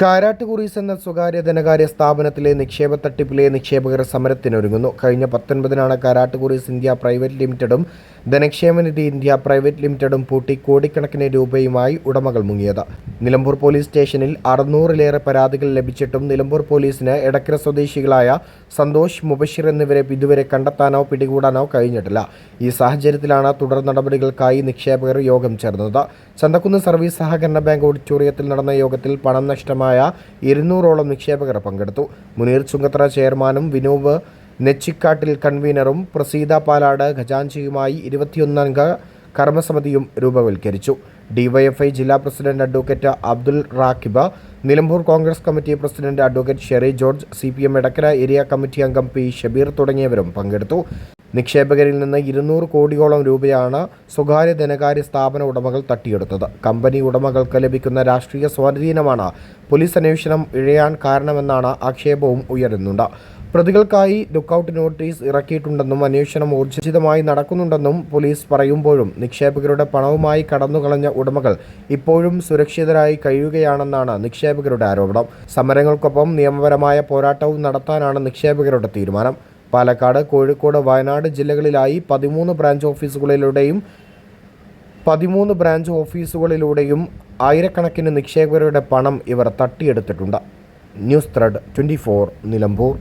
കാരാട്ട് കുറീസ് എന്ന സ്വകാര്യ ധനകാര്യ സ്ഥാപനത്തിലെ നിക്ഷേപ തട്ടിപ്പിലെ നിക്ഷേപകർ സമരത്തിനൊരുങ്ങുന്നു. കഴിഞ്ഞ പത്തൊൻപതിനാണ് കാരാട്ട് കുറീസ് ഇന്ത്യ പ്രൈവറ്റ് ലിമിറ്റഡും ധനക്ഷേമനിധി ഇന്ത്യ പ്രൈവറ്റ് ലിമിറ്റഡും പൂട്ടി കോടിക്കണക്കിന് രൂപയുമായി ഉടമകൾ മുങ്ങിയത്. നിലമ്പൂർ പോലീസ് സ്റ്റേഷനിൽ അറുന്നൂറിലേറെ പരാതികൾ ലഭിച്ചിട്ടും നിലമ്പൂർ പോലീസിന് എടക്കര സ്വദേശികളായ സന്തോഷ് മുബഷിർ എന്നിവരെ ഇതുവരെ കണ്ടെത്താനോ പിടികൂടാനോ കഴിഞ്ഞിട്ടില്ല. ഈ സാഹചര്യത്തിലാണ് തുടർ നടപടികൾക്കായി നിക്ഷേപകർ യോഗം ചേർന്നത്. ചന്തക്കുന്ന് സർവീസ് സഹകരണ ബാങ്ക് ഓഡിറ്റോറിയത്തിൽ നടന്ന യോഗത്തിൽ പണം നഷ്ടമായ ഇരുന്നൂറോളം നിക്ഷേപകർ പങ്കെടുത്തു. മുനീർ ചുങ്കത്ര ചെയർമാനും വിനോബ് നെച്ചിക്കാട്ടിൽ കൺവീനറും പ്രസീത പാലാട് ഖജാൻജിയുമായി ഇരുപത്തിയൊന്നംഗ കർമ്മസമിതിയും രൂപവൽക്കരിച്ചു. ഡിവൈഎഫ്ഐ ജില്ലാ president advocate Abdul Rakhiba Nilambur Congress committee president advocate Sherry George C P M Edakkara area committee അംഗം പി ഷബീർ തുടങ്ങിയവരും പങ്കെടുത്തു. നിക്ഷേപകരിൽ നിന്ന് ഇരുന്നൂറ് കോടിയോളം രൂപയാണ് സ്വകാര്യ ധനകാര്യ സ്ഥാപന ഉടമകൾ തട്ടിയെടുത്തത്. കമ്പനി ഉടമകൾക്ക് ലഭിക്കുന്ന രാഷ്ട്രീയ സ്വാധീനമാണ് പോലീസ് അന്വേഷണം ഇഴയാൻ കാരണമെന്നാണ് ആക്ഷേപവും ഉയരുന്നുണ്ട്. പ്രതികൾക്കായി ലുക്കൌട്ട് നോട്ടീസ് ഇറക്കിയിട്ടുണ്ടെന്നും അന്വേഷണം ഊർജിതമായി നടക്കുന്നുണ്ടെന്നും പോലീസ് പറയുമ്പോഴും നിക്ഷേപകരുടെ പണവുമായി കടന്നുകളഞ്ഞ ഉടമകൾ ഇപ്പോഴും സുരക്ഷിതരായി കഴിയുകയാണെന്നാണ് നിക്ഷേപകരുടെ ആരോപണം. സമരങ്ങൾക്കൊപ്പം നിയമപരമായ പോരാട്ടവും നടത്താനാണ് നിക്ഷേപകരുടെ തീരുമാനം. പാലക്കാട് കോഴിക്കോട് വയനാട് ജില്ലകളിലായി പതിമൂന്ന് ബ്രാഞ്ച് ഓഫീസുകളിലൂടെയും പതിമൂന്ന് ബ്രാഞ്ച് ഓഫീസുകളിലൂടെയും ആയിരക്കണക്കിന് നിക്ഷേപകരുടെ പണം ഇവർ തട്ടിയെടുത്തിട്ടുണ്ട്. News thread twenty Nilambur.